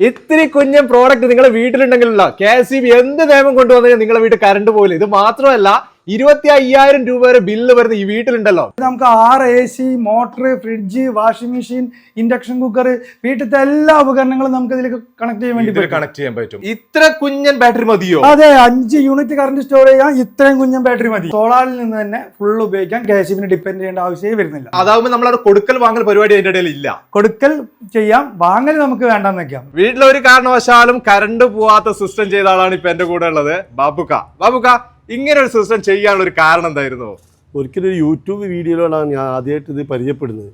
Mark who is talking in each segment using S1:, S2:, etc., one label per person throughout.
S1: ഇത്തിരി കുഞ്ഞ പ്രോഡക്റ്റ് നിങ്ങളുടെ വീട്ടിലുണ്ടെങ്കിലുള്ള കെ എസ് ബി എന്ത് നിയമം കൊണ്ടുവന്നു നിങ്ങളുടെ വീട്ടിൽ കറണ്ട് പോലും ഇത് മാത്രമല്ല ഇരുപത്തി അയ്യായിരം രൂപ വരെ ബില്ല് വരുന്ന ഈ വീട്ടിലുണ്ടല്ലോ.
S2: നമുക്ക് ആറ് A C motor fridge washing machine induction cooker വീട്ടിലത്തെ എല്ലാ ഉപകരണങ്ങളും നമുക്ക് ഇതിലേക്ക് കണക്ട് ചെയ്യാൻ വേണ്ടി
S1: കണക്ട് ചെയ്യാൻ പറ്റും. ഇത്ര കുഞ്ഞൻ ബാറ്ററി മതിയോ?
S2: അതെ അഞ്ച് യൂണിറ്റ് കറണ്ട് സ്റ്റോർ ചെയ്യാൻ ഇത്രയും കുഞ്ഞൻ ബാറ്ററി മതി. സോളാറിൽ നിന്ന് തന്നെ ഫുൾ ഉപയോഗിക്കാം കെ എസ് ഡിപ്പെൻഡ് ചെയ്യേണ്ട ആവശ്യമേ വരുന്നില്ല.
S1: അതാവുമ്പോൾ നമ്മളവിടെ കൊടുക്കൽ വാങ്ങൽ പരിപാടി അതിന്റെ ഇടയിൽ ഇല്ല.
S2: കൊടുക്കൽ ചെയ്യാം വാങ്ങൽ നമുക്ക് വേണ്ടെന്ന് വെക്കാം.
S1: വീട്ടിൽ ഒരു കാരണവശാലും കറണ്ട് പോവാത്ത സിസ്റ്റം ചെയ്ത ആളാണ് ഇപ്പൊ എന്റെ കൂടെ ഉള്ളത്. ബാബുക്ക. ബാബുക്ക ഇങ്ങനെ ഒരു സിസ്റ്റം ചെയ്യാനുള്ള ഒരു കാരണം എന്തായിരുന്നു?
S3: ഒരിക്കലും ഒരു യൂട്യൂബ് വീഡിയോയിലാണ് ഞാൻ ആദ്യമായിട്ട് ഇത് പരിചയപ്പെടുന്നത്.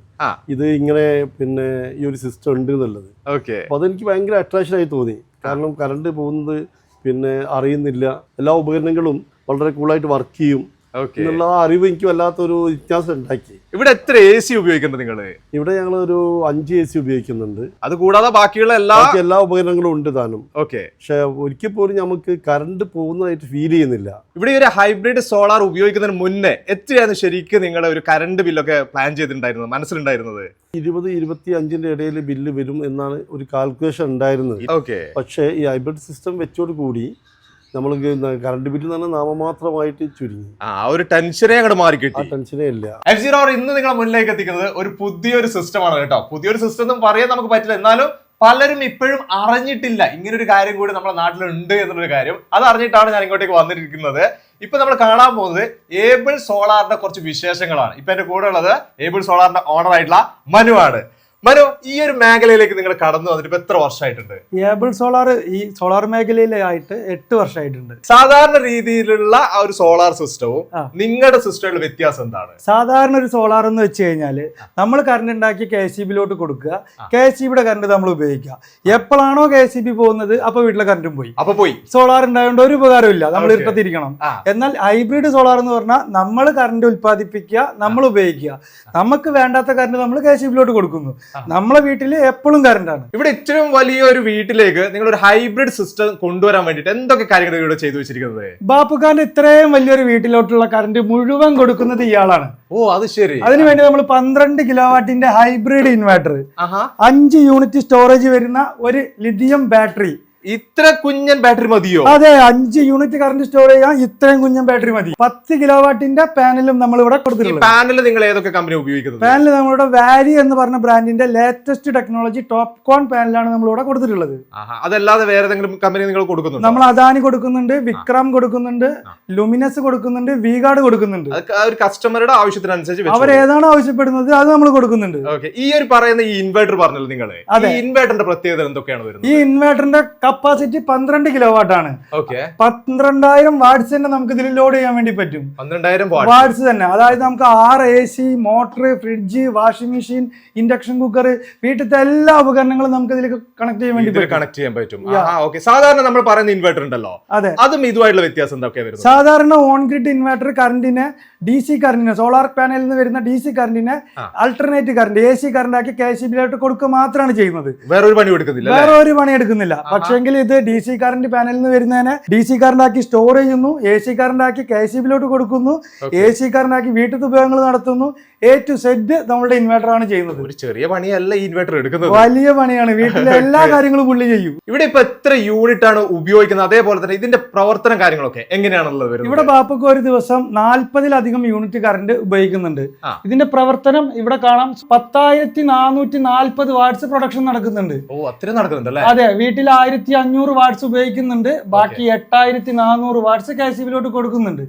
S3: ഇത് ഇങ്ങനെ പിന്നെ ഈ ഒരു സിസ്റ്റം ഉണ്ട് എന്നുള്ളത്.
S1: ഓക്കെ
S3: അപ്പോൾ അതെനിക്ക് ഭയങ്കര അട്രാക്ഷൻ ആയി തോന്നി. കാരണം കറണ്ട് പോകുന്നത് പിന്നെ അറിയുന്നില്ല. എല്ലാ ഉപകരണങ്ങളും വളരെ കൂളായിട്ട് വർക്ക് ചെയ്യും. എന്നുള്ള അറിവ് എനിക്ക് വല്ലാത്തൊരു വ്യത്യാസം ഉണ്ടാക്കി.
S1: ഇവിടെ എത്ര എ സി ഉപയോഗിക്കുന്നുണ്ട് നിങ്ങൾ
S3: ഇവിടെ ഞങ്ങൾ ഒരു അഞ്ച് എ സി ഉപയോഗിക്കുന്നുണ്ട്.
S1: അത് കൂടാതെ ബാക്കിയുള്ള എല്ലാ
S3: എല്ലാ ഉപകരണങ്ങളും ഉണ്ട് താനും.
S1: ഓക്കെ
S3: പക്ഷെ ഒരിക്കൽ പോലും നമുക്ക് കറണ്ട് പോകുന്നതായിട്ട് ഫീൽ ചെയ്യുന്നില്ല.
S1: ഇവിടെ ഒരു ഹൈബ്രിഡ് സോളാർ ഉപയോഗിക്കുന്നതിന് മുന്നേ എത്രയാണ് ശരിക്കും നിങ്ങളുടെ ഒരു കറണ്ട് ബില്ലൊക്കെ പ്ലാൻ ചെയ്തിട്ടുണ്ടായിരുന്നത്? മനസ്സിലുണ്ടായിരുന്നത്?
S3: ഇരുപത് ഇരുപത്തി അഞ്ചിന്റെ ഇടയിൽ ബില്ല് വരും എന്നാണ് ഒരു കാൽക്കുലേഷൻ ഉണ്ടായിരുന്നത്.
S1: ഓക്കെ
S3: പക്ഷേ ഈ ഹൈബ്രിഡ് സിസ്റ്റം വെച്ചോട് കൂടി നമ്മൾ കറണ്ട് ബില്ല് തന്നെ നാമമാത്രമായിട്ട് ചുരുങ്ങി.
S1: ആ ഒരു ടെൻഷനെ അങ്ങോട്ട് മാറി കിട്ടി.
S3: ടെൻഷനേ ഇല്ല.
S1: എഫ് സീറോ ഇന്ന് നിങ്ങളെ മുന്നിലേക്ക് എത്തിക്കുന്നത് ഒരു പുതിയൊരു സിസ്റ്റമാണ് കേട്ടോ. പുതിയൊരു സിസ്റ്റം ഒന്നും പറയാൻ നമുക്ക് പറ്റില്ല. എന്നാലും പലരും ഇപ്പോഴും അറിഞ്ഞിട്ടില്ല ഇങ്ങനെ ഒരു കാര്യം കൂടി നമ്മുടെ നാട്ടിലുണ്ട് എന്നുള്ളൊരു കാര്യം. അത് അറിഞ്ഞിട്ടാണ് ഞാൻ ഇങ്ങോട്ടേക്ക് വന്നിരിക്കുന്നത്. ഇപ്പൊ നമ്മൾ കാണാൻ പോകുന്നത് ഏബിൾ സോളാറിന്റെ കുറച്ച് വിശേഷങ്ങളാണ്. ഇപ്പൊ എന്റെ കൂടെ ഉള്ളത് ഏബിൾ സോളാറിന്റെ ഓണർ ആയിട്ടുള്ള മനു ആണ് മനു ഈ ഒരു മേഖലയിലേക്ക് നിങ്ങൾ കടന്നു വന്നിട്ട് ഇപ്പൊ എത്ര വർഷമായിട്ടുണ്ട്
S2: ഏബിൾ സോളാർ ഈ സോളാർ മേഖലയിലായിട്ട് എട്ട് വർഷമായിട്ടുണ്ട്
S1: സാധാരണ രീതിയിലുള്ള ആ ഒരു സോളാർ സിസ്റ്റവും. നിങ്ങളുടെ സിസ്റ്റമുള്ള വ്യത്യാസം എന്താണ്?
S2: സാധാരണ ഒരു സോളാർ എന്ന് വെച്ച് കഴിഞ്ഞാൽ നമ്മൾ കറണ്ട് ഉണ്ടാക്കി കെ സി ബിയിലോട്ട് കൊടുക്കുക കെ സി ബിയുടെ കറണ്ട് നമ്മൾ ഉപയോഗിക്കുക. എപ്പോഴാണോ കെ സി ബി പോകുന്നത് അപ്പൊ വീട്ടിലെ കറണ്ടും പോയി.
S1: അപ്പൊ പോയി.
S2: സോളാർ ഉണ്ടായതുകൊണ്ട് ഒരു ഉപകാരമില്ല നമ്മൾ. ഇരുട്ടത്തിരിക്കണം. എന്നാൽ ഹൈബ്രിഡ് സോളാർ എന്ന് പറഞ്ഞാൽ നമ്മൾ കറണ്ട് ഉൽപ്പാദിപ്പിക്കുക നമ്മൾ ഉപയോഗിക്കുക. നമുക്ക് വേണ്ടാത്ത കറണ്ട് നമ്മൾ കെ സി ബിയിലോട്ട് കൊടുക്കുന്നു. നമ്മളെ വീട്ടിൽ എപ്പോഴും കറണ്ടാണ്
S1: ഇവിടെ ഏറ്റവും വലിയ ഒരു വീട്ടിലേക്ക് നിങ്ങൾ ഒരു ഹൈബ്രിഡ് സിസ്റ്റം കൊണ്ടുവരാൻ വേണ്ടിയിട്ട് എന്തൊക്കെ കാര്യങ്ങൾ ഇവിടെ ചെയ്തു വെച്ചിരിക്കുന്നത്?
S2: ബാപ്പുഖാന്റെ ഇത്രയും വലിയൊരു വീട്ടിലോട്ടുള്ള കറണ്ട് മുഴുവൻ കൊടുക്കുന്നത് ഇയാളാണ്.
S1: ഓ അത് ശരി.
S2: അതിനുവേണ്ടി നമ്മൾ പന്ത്രണ്ട് കിലോ വാട്ടിന്റെ ഹൈബ്രിഡ് ഇൻവെർട്ടർ അഞ്ച് യൂണിറ്റ് സ്റ്റോറേജ് വരുന്ന ഒരു ലിഥിയം ബാറ്ററി
S1: ഇത്ര കുഞ്ഞൻ ബാറ്ററി മതിയോ?
S2: അതെ അഞ്ച് യൂണിറ്റ് കറന്റ് സ്റ്റോർ ചെയ്യാൻ ഇത്രയും കുഞ്ഞൻ ബാറ്ററി മതി. പത്ത് കിലോ വാട്ടിന്റെ പാനലും നമ്മൾ ഇവിടെ
S1: ഈ
S2: കൊടുത്തിട്ടുള്ളത്.
S1: പാനൽ നിങ്ങൾ ഏതൊക്കെ കമ്പനി ഉപയോഗിക്കുന്നത്?
S2: പാനൽ നമ്മളുടെ വാരി എന്ന് പറഞ്ഞ ബ്രാൻഡിന്റെ ലേറ്റസ്റ്റ് ടെക്നോളജി ടോപ്പ് കോൺ പാനലാണ് നമ്മൾ ഇവിടെ കൊടുത്തിട്ടുള്ളത്
S1: അതല്ലാതെ വേറെ ഏതെങ്കിലും കമ്പനി നിങ്ങൾ കൊടുക്കുന്നുണ്ടോ?
S2: നമ്മൾ അദാനി കൊടുക്കുന്നുണ്ട് വിക്രം കൊടുക്കുന്നുണ്ട് ലുമിനസ് കൊടുക്കുന്നുണ്ട് വിഗാർഡ് കൊടുക്കുന്നുണ്ട്.
S1: ഒരു കസ്റ്റമറുടെ ആവശ്യത്തിനനുസരിച്ച്
S2: അവർ ഏതാണ് ആവശ്യപ്പെടുന്നത് അത് നമ്മൾ കൊടുക്കുന്നുണ്ട്.
S1: ഈ ഒരു പറയുന്ന ഈ ഇൻവേർട്ടർ പറഞ്ഞല്ലോ നിങ്ങൾ. ഈ ഇൻവെർട്ടറിന്റെ പ്രത്യേകത എന്തൊക്കെയാണ്
S2: ഈ
S1: ഇൻവേർട്ടറിന്റെ
S2: ഇൻവെർട്ടറിന്റെ കപ്പാസിറ്റി പന്ത്രണ്ട് കിലോ വാട്ടാണ്
S1: ഓക്കെ
S2: പന്ത്രണ്ടായിരം വാട്സ് തന്നെ നമുക്ക് ഇതിൽ ലോഡ് ചെയ്യാൻ വേണ്ടി പറ്റും.
S1: പന്ത്രണ്ടായിരം
S2: വാട്സ് തന്നെ. അതായത് നമുക്ക് ആറ് A C motor fridge washing machine induction cooker വീട്ടിലത്തെ എല്ലാ ഉപകരണങ്ങളും നമുക്ക് ഇതിലേക്ക് കണക്ട് ചെയ്യാൻ വേണ്ടി
S1: കണക്ട് ചെയ്യാൻ പറ്റും. സാധാരണ നമ്മൾ പറയുന്ന ഇൻവെർട്ടർ ഉണ്ടല്ലോ.
S2: അതെ.
S1: അതും ഇതുമായിട്ടുള്ള വ്യത്യാസം എന്തൊക്കെയാ വരുന്നത്?
S2: സാധാരണ ഓൺ ഗ്രിഡ് ഇൻവെർട്ടർ കറണ്ടിനെ ഡി സി കറണ്ടിനെ സോളാർ പാനലിൽ നിന്ന് വരുന്ന D C കറണ്ടിനെ. Alternate current A C current ആക്കി കെ സി ബിയിലോട്ട് കൊടുക്കുക മാത്രമാണ് ചെയ്യുന്നത്.
S1: വേറൊരു പണി എടുക്കുന്നില്ല
S2: വേറെ ഒരു പണി എടുക്കുന്നില്ല. പക്ഷേങ്കിൽ ഇത് ഡി സി കറന്റ് പാനലിൽ നിന്ന് വരുന്നതിനെ ഡി സി കറന്റ് ആക്കി സ്റ്റോർ ചെയ്യുന്നു എ സി കറന്റ് ആക്കി കെ സി ബിയിലോട്ട് കൊടുക്കുന്നു. എ സി കറന്റ് ആക്കി വീട്ടിലത്തെ ഉപയോഗങ്ങൾ നടത്തുന്നു. എ ടു സെഡ് നമ്മളുടെ ഇൻവെർട്ടർ ആണ് ചെയ്യുന്നത്.
S1: ഒരു ചെറിയ പണിയല്ല ഈ ഇൻവെർട്ടർ എടുക്കുന്നത്.
S2: വലിയ പണിയാണ്. വീട്ടിലെ എല്ലാ കാര്യങ്ങളും പുള്ളി ചെയ്യും.
S1: ഇവിടെ ഇപ്പൊ എത്ര യൂണിറ്റ് ആണ് ഉപയോഗിക്കുന്നത്? അതേപോലെ തന്നെ ഇതിന്റെ പ്രവർത്തന കാര്യങ്ങളൊക്കെ എങ്ങനെയാണുള്ളത്
S2: ഇവിടെ ബാപ്പക്ക് ഒരു ദിവസം നാൽപ്പതിലധികം യൂണിറ്റ് കറണ്ട് ഉപയോഗിക്കുന്നുണ്ട്. ഇതിന്റെ പ്രവർത്തനം ഇവിടെ കാണാം. പത്തായിരത്തി നാനൂറ്റി നാൽപ്പത് വാട്ട്സ് പ്രൊഡക്ഷൻ നടക്കുന്നുണ്ട്.
S1: ഓ അത്രയും നടക്കുന്നുണ്ട്
S2: അതെ വീട്ടിൽ ആയിരത്തി അഞ്ഞൂറ് വാട്ട്സ് ഉപയോഗിക്കുന്നുണ്ട്. ബാക്കി എട്ടായിരത്തി നാനൂറ് വാട്ട്സ് കെ സി ബിയിലോട്ട് കൊടുക്കുന്നുണ്ട്.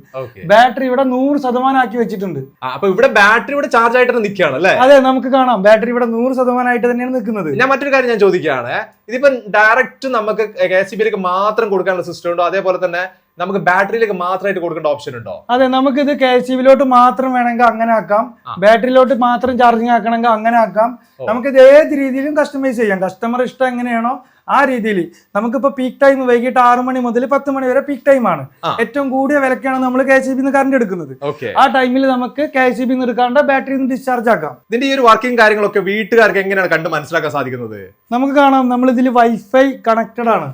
S2: ബാറ്ററി ഇവിടെ നൂറ് ശതമാനം ആക്കി വെച്ചിട്ടുണ്ട്
S1: അപ്പൊ ഇവിടെ ബാറ്ററി ഇവിടെ ചാർജ് ആയിട്ട് നിൽക്കുകയാണ് അല്ലേ?
S2: അതെ നമുക്ക് കാണാം. ബാറ്ററി ഇവിടെ നൂറ് ശതമാനമായിട്ട് തന്നെയാണ് നിൽക്കുന്നത്.
S1: ഞാൻ മറ്റൊരു കാര്യം ഞാൻ ചോദിക്കുകയാണ്. ഇതിപ്പോ ഡയറക്റ്റ് നമുക്ക് കെ സി ബിയിലേക്ക് മാത്രം കൊടുക്കാനുള്ള സിസ്റ്റം ഉണ്ടോ? അതേപോലെ തന്നെ നമുക്ക് ബാറ്ററിയിലേക്ക് മാത്രമായിട്ട് കൊടുക്കേണ്ട ഓപ്ഷൻ ഉണ്ടോ?
S2: അതെ നമുക്ക് ഇത് കെ സി വിലോട്ട് മാത്രം വേണമെങ്കിൽ അങ്ങനെ ആക്കാം. ബാറ്ററിയിലോട്ട് മാത്രം ചാർജിങ് ആക്കണമെങ്കിൽ അങ്ങനെ ആക്കാം.
S1: നമുക്ക്
S2: ഇത് ഏത് രീതിയിലും കസ്റ്റമൈസ് ചെയ്യാം. കസ്റ്റമർ ഇഷ്ടം എങ്ങനെയാണോ ആ രീതിയിൽ. നമുക്കിപ്പോ പീക്ക് ടൈം വൈകിട്ട് ആറ് മണി മുതൽ പത്ത് മണി വരെ പീക്ക് ടൈം ആണ്. ഏറ്റവും കൂടിയ വിലക്കാണ് നമ്മൾ കെ സി ബിന്ന് കറണ്ട് എടുക്കുന്നത്. ആ ടൈമിൽ നമുക്ക് കെ സി ബിന്ന് എടുക്കാണ്ട് ബാറ്ററി ഡിസ്ചാർജ് ആക്കാം.
S1: ഇതിന്റെ ഈ ഒരു വർക്കിംഗ് കാര്യങ്ങളൊക്കെ വീട്ടുകാർക്ക് എങ്ങനെയാണ് കണ്ട് മനസ്സിലാക്കാൻ സാധിക്കുന്നത്?
S2: നമുക്ക് കാണാം നമ്മൾ ഇതിൽ വൈഫൈ കണക്റ്റഡ് ആണ്.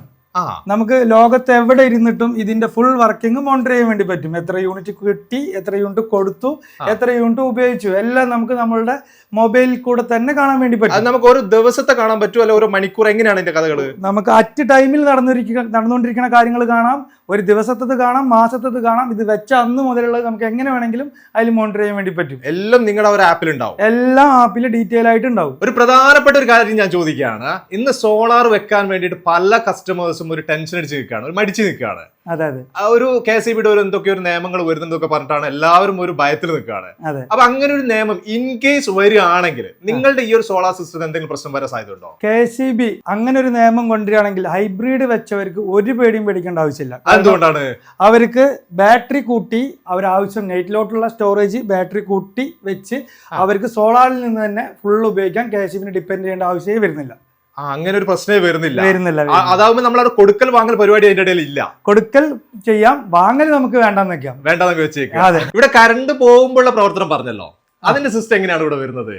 S2: നമുക്ക് ലോകത്ത് എവിടെ ഇരുന്നിട്ടും ഇതിന്റെ ഫുൾ വർക്കിംഗ് മോണിറ്റർ ചെയ്യാൻ വേണ്ടി പറ്റും. എത്ര യൂണിറ്റ് കിട്ടി എത്ര യൂണിറ്റ് കൊടുത്തു എത്ര യൂണിറ്റ് ഉപയോഗിച്ചു എല്ലാം നമുക്ക് നമ്മളുടെ മൊബൈലിൽ കൂടെ തന്നെ കാണാൻ വേണ്ടി പറ്റും.
S1: നമുക്ക് ഒരു ദിവസത്തെ കാണാൻ പറ്റുമോ അല്ല ഒരു മണിക്കൂർ എങ്ങനെയാണ് ഇതിന്റെ കഥകൾ?
S2: നമുക്ക് അറ്റ് ടൈമിൽ നടന്നിരിക്കുന്ന നടന്നുകൊണ്ടിരിക്കുന്ന കാര്യങ്ങൾ കാണാം ഒരു ദിവസത്തത് കാണാം മാസത്തത് കാണാം ഇത് വെച്ച അന്ന് മുതലുള്ളത് നമുക്ക് എങ്ങനെ വേണമെങ്കിലും അതിൽ മോണിറ്റർ ചെയ്യാൻ വേണ്ടി പറ്റും.
S1: എല്ലാം നിങ്ങളുടെ ഒരു ആപ്പിൽ ഉണ്ടാവും.
S2: എല്ലാ ആപ്പിൽ ഡീറ്റെയിൽ ആയിട്ട് ഉണ്ടാവും.
S1: ഒരു പ്രധാനപ്പെട്ട ഒരു കാര്യം ഞാൻ ചോദിക്കുകയാണ്. ഇന്ന് സോളാർ വെക്കാൻ വേണ്ടിയിട്ട് പല കസ്റ്റമേഴ്സും ഒരു ടെൻഷൻ അടിച്ച് നിൽക്കുകയാണ് ഒരു മടിച്ച് നിൽക്കുകയാണ്. ഒരു കെ എസ് ഒരു എന്തൊക്കെ ഒരു നിയമങ്ങൾ വരുന്നതൊക്കെ പറഞ്ഞിട്ടാണ് എല്ലാവരും ഒരു ഭയത്തിൽ നിൽക്കുകയാണ്. അപ്പൊ അങ്ങനെ ഒരു നിയമം ഇൻ കേസ് വരികയാണെങ്കിൽ നിങ്ങളുടെ ഈ ഒരു സോളാർ സിസ്റ്റത്തിൽ എന്തെങ്കിലും പ്രശ്നം വരാൻ സാധ്യത ഉണ്ടോ
S2: കെ സി ബി അങ്ങനെ ഒരു നിയമം കൊണ്ടുവരികയാണെങ്കിൽ ഹൈബ്രിഡ് വെച്ചവർക്ക് ഒരു പേടിയും പേടിക്കേണ്ട ആവശ്യമില്ല.
S1: എന്തുകൊണ്ടാണ്?
S2: അവർക്ക് ബാറ്ററി കൂട്ടി അവർ ആവശ്യം നൈറ്റിലോട്ടുള്ള സ്റ്റോറേജ് ബാറ്ററി കൂട്ടി വെച്ച് അവർക്ക് സോളാറിൽ നിന്ന് തന്നെ ഫുൾ ഉപയോഗിക്കാൻ കെ എസ് ബിന് ഡിപ്പെൻഡ് ചെയ്യേണ്ട ആവശ്യമേ വരുന്നില്ല.
S1: അങ്ങനെ ഒരു പ്രശ്നമേ വരുന്നില്ല.
S2: വരുന്നില്ല
S1: ആ, നമ്മൾ നമ്മളവിടെ കൊടുക്കൽ വാങ്ങൽ പരിപാടി അതിന്റെ ഇടയിൽ ഇല്ല.
S2: കൊടുക്കൽ ചെയ്യാം വാങ്ങൽ നമുക്ക് വേണ്ടെന്ന് വെക്കാം.
S1: വേണ്ടെന്നൊക്കെ വെച്ചേക്കാം
S2: അതെ.
S1: ഇവിടെ കറണ്ട് പോകുമ്പോഴുള്ള പ്രവർത്തനം പറഞ്ഞല്ലോ. അതിന്റെ സിസ്റ്റം എങ്ങനെയാണ് ഇവിടെ വരുന്നത്?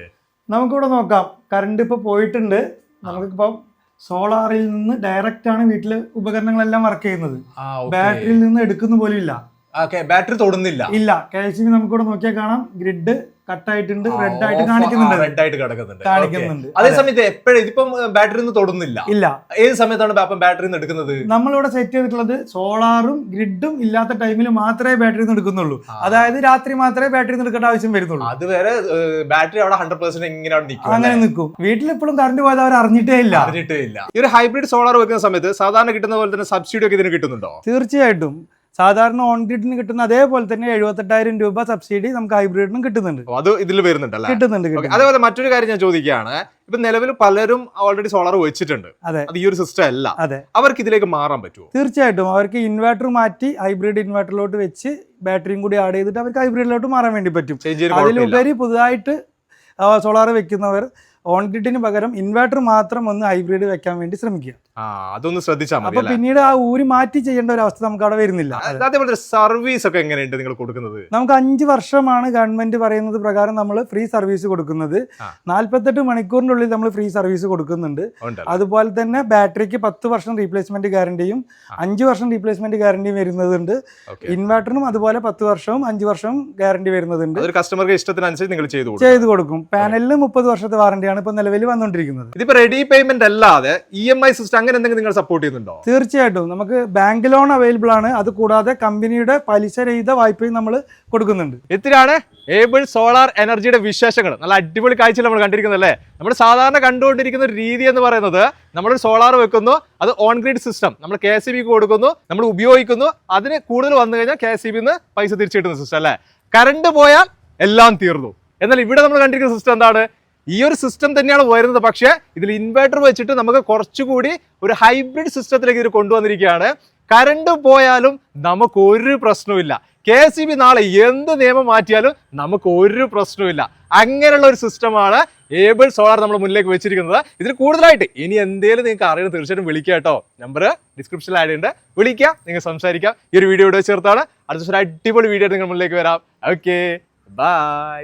S2: നമുക്കിവിടെ നോക്കാം. കറണ്ട് ഇപ്പൊ പോയിട്ടുണ്ട്. നമുക്കിപ്പം സോളാറിൽ നിന്ന് ഡയറക്റ്റ് ആണ് വീട്ടിലെ ഉപകരണങ്ങളെല്ലാം വർക്ക് ചെയ്യുന്നത്. ബാറ്ററിയിൽ നിന്ന് എടുക്കുന്ന പോലും ഇല്ല.
S1: ബാറ്ററി തൊടുന്നില്ല.
S2: ഇല്ല. കെ എസ് ബി നമുക്കിവിടെ നോക്കിയാൽ കാണാം. ഗ്രിഡ് കട്ടായിട്ടുണ്ട് റെഡ് ആയിട്ട് കാണിക്കുന്നുണ്ട്.
S1: റെഡ് ആയിട്ട് കിടക്കുന്നുണ്ട്.
S2: കാണിക്കുന്നുണ്ട്.
S1: Okay. അതേ സമയത്ത് എപ്പോഴും ഇതിപ്പം ബാറ്ററി ഒന്നും തൊടുന്നില്ല.
S2: ഇല്ല.
S1: ഏത് സമയത്താണ് അപ്പം ബാറ്ററി നിന്ന് എടുക്കുന്നത്?
S2: നമ്മളിവിടെ സെറ്റ് ചെയ്തിട്ടുള്ളത് സോളാറും ഗ്രിഡും ഇല്ലാത്ത ടൈമിൽ മാത്രമേ ബാറ്ററി നിന്ന്
S1: എടുക്കുന്നുള്ളൂ.
S2: അതായത് രാത്രി മാത്രമേ ബാറ്ററി നിന്ന് എടുക്കേണ്ട ആവശ്യം വരുന്നുള്ളൂ.
S1: അത് വരെ ബാറ്ററി അവിടെ ഹൺഡ്രഡ് പെർസെന്റ് ഇങ്ങനെ നിൽക്കും
S2: അങ്ങനെ നിൽക്കും. വീട്ടിൽ എപ്പോഴും കറണ്ട് പോയത് അവർ അറിഞ്ഞിട്ടേ ഇല്ല.
S1: അറിഞ്ഞിട്ടേ ഇല്ല. ഈ ഒരു ഹൈബ്രിഡ് സോളാർ വെക്കുന്ന സമയത്ത് സാധാരണ കിട്ടുന്ന പോലെ തന്നെ സബ്സിഡി ഒക്കെ ഇതിന് കിട്ടുന്നുണ്ടോ?
S2: തീർച്ചയായിട്ടും. സാധാരണ ഓൺ ഗ്രിഡിന് കിട്ടുന്ന അതേപോലെ തന്നെ എഴുപത്തെട്ടായിരം രൂപ സബ്സിഡി നമുക്ക് ഹൈബ്രിഡിനും കിട്ടുന്നുണ്ട്.
S1: അത് ഇതിൽ വരുന്നുണ്ടല്ലേ
S2: കിട്ടുന്നുണ്ട്
S1: അതേപോലെ മറ്റൊരു കാര്യം ഞാൻ ചോദിക്കുകയാണ്. ഇപ്പൊ നിലവിൽ പലരും ഓൾറെഡി സോളാർ വെച്ചിട്ടുണ്ട്.
S2: അതെ.
S1: അത് ഈ ഒരു സിസ്റ്റം അല്ല.
S2: അതെ.
S1: അവർക്ക് ഇതിലേക്ക് മാറാൻ പറ്റുമോ
S2: തീർച്ചയായിട്ടും. അവർക്ക് ഇൻവെർട്ടർ മാറ്റി ഹൈബ്രിഡ് ഇൻവെർട്ടറിലോട്ട് വെച്ച് ബാറ്ററിയും കൂടി ആഡ് ചെയ്തിട്ട് അവർക്ക് ഹൈബ്രിഡിലോട്ട് മാറാൻ വേണ്ടി പറ്റും. അതിലുപരി പുതുതായിട്ട് സോളാർ വെക്കുന്നവർ ഓൺ ഗ്രിഡിന് പകരം ഇൻവെർട്ടർ മാത്രം ഒന്ന് ഹൈബ്രിഡ് വെക്കാൻ വേണ്ടി ശ്രമിക്കുക.
S1: അതൊന്ന് ശ്രദ്ധിച്ചാൽ മതി
S2: അപ്പൊ പിന്നീട് ആ ഊരി മാറ്റി ചെയ്യേണ്ട ഒരു അവസ്ഥ നമുക്ക് അവിടെ വരുന്നില്ല.
S1: അത് അതേപോലെ സർവീസ് ഒക്കെ എങ്ങനെയുണ്ട് നിങ്ങൾ കൊടുക്കുന്നത്?
S2: നമുക്ക് അഞ്ച് വർഷമാണ് ഗവൺമെന്റ് പറയുന്നത് പ്രകാരം നമ്മൾ ഫ്രീ സർവീസ് കൊടുക്കുന്നത്. നാല്പത്തെട്ട് മണിക്കൂറിനുള്ളിൽ നമ്മൾ ഫ്രീ സർവീസ് കൊടുക്കുന്നുണ്ട്. അതുപോലെ തന്നെ ബാറ്ററിക്ക് പത്ത് വർഷം റീപ്ലേസ്മെന്റ് ഗ്യാരണ്ടിയും അഞ്ചു വർഷം റീപ്ലേസ്മെന്റ് ഗ്യാരണ്ടിയും വരുന്നതുണ്ട്. ഇൻവെർട്ടറിനും അതുപോലെ പത്ത് വർഷവും അഞ്ച് വർഷവും ഗ്യാരണ്ടി വരുന്നതുണ്ട്.
S1: കസ്റ്റമർക്ക് ഇഷ്ടത്തിനനുസരിച്ച് നിങ്ങൾ ചെയ്തു കൊടുക്കും.
S2: ചെയ്തു കൊടുക്കും. പാനലിന് മുപ്പത് വർഷത്തെ വാറണ്ടിയാണ് ഇപ്പൊ നിലവിൽ വന്നുകൊണ്ടിരിക്കുന്നത്.
S1: ഇതിപ്പോ റെഡി പേയ്മെന്റ് അല്ലാതെ ഇ എം ഐ സിസ്റ്റം അങ്ങനെ എന്തെങ്കിലും നിങ്ങൾ സപ്പോർട്ട് ചെയ്യുന്നുണ്ടോ?
S2: തീർച്ചയായിട്ടും. നമുക്ക് ബാങ്ക് ലോൺ അവൈലബിൾ ആണ്. അത് കൂടാതെ കമ്പനിയുടെ പലിശ രഹിത വായ്പയും നമ്മൾ കൊടുക്കുന്നുണ്ട്.
S1: ഇത്തിരിയാണ് ഏബിൾ സോളാർ എനർജിയുടെ വിശേഷങ്ങൾ. നല്ല അടിപൊളി കാഴ്ച നമ്മൾ കണ്ടിരിക്കുന്നല്ലേ നമ്മൾ സാധാരണ കണ്ടുകൊണ്ടിരിക്കുന്ന ഒരു രീതി എന്ന് പറയുന്നത് നമ്മൾ സോളാർ വെക്കുന്നു അത് ഓൺ ഗ്രിഡ് സിസ്റ്റം നമ്മൾ കെ എസ് ബിക്ക് കൊടുക്കുന്നു നമ്മൾ ഉപയോഗിക്കുന്നു. അതിന് കൂടുതൽ വന്നു കഴിഞ്ഞാൽ കെ എസ് ബിന്ന് പൈസ തിരിച്ചു കിട്ടുന്ന സിസ്റ്റം അല്ലേ? കറണ്ട് പോയാൽ എല്ലാം തീർന്നു. എന്നാൽ ഇവിടെ നമ്മൾ കണ്ടിരിക്കുന്ന സിസ്റ്റം എന്താണ്? ഈ ഒരു സിസ്റ്റം തന്നെയാണ് വരുന്നത്. പക്ഷേ ഇതിൽ ഇൻവെർട്ടർ വെച്ചിട്ട് നമുക്ക് കുറച്ചുകൂടി ഒരു ഹൈബ്രിഡ് സിസ്റ്റത്തിലേക്ക് ഇത് കൊണ്ടുവന്നിരിക്കുകയാണ്. കറണ്ട് പോയാലും നമുക്ക് ഒരു പ്രശ്നവുമില്ല. കെ സി ബി നാളെ എന്ത് നിയമം മാറ്റിയാലും നമുക്ക് ഒരു പ്രശ്നവുമില്ല. അങ്ങനെയുള്ള ഒരു സിസ്റ്റമാണ് ഏബിൾ സോളാർ നമ്മൾ മുന്നിലേക്ക് വെച്ചിരിക്കുന്നത്. ഇതിൽ കൂടുതലായിട്ട് ഇനി എന്തെങ്കിലും നിങ്ങൾക്ക് അറിയണം തീർച്ചയായിട്ടും വിളിക്കുക കേട്ടോ. നമ്പർ ഡിസ്ക്രിപ്ഷനിൽ ആഡ് ഉണ്ട് വിളിക്കുക നിങ്ങൾ സംസാരിക്കാം. ഈ ഒരു വീഡിയോ ഇവിടെ ചേർത്താണ് അടുത്ത ഒരു അടിപൊളി വീഡിയോ നിങ്ങൾ മുന്നിലേക്ക് വരാം. Okay bye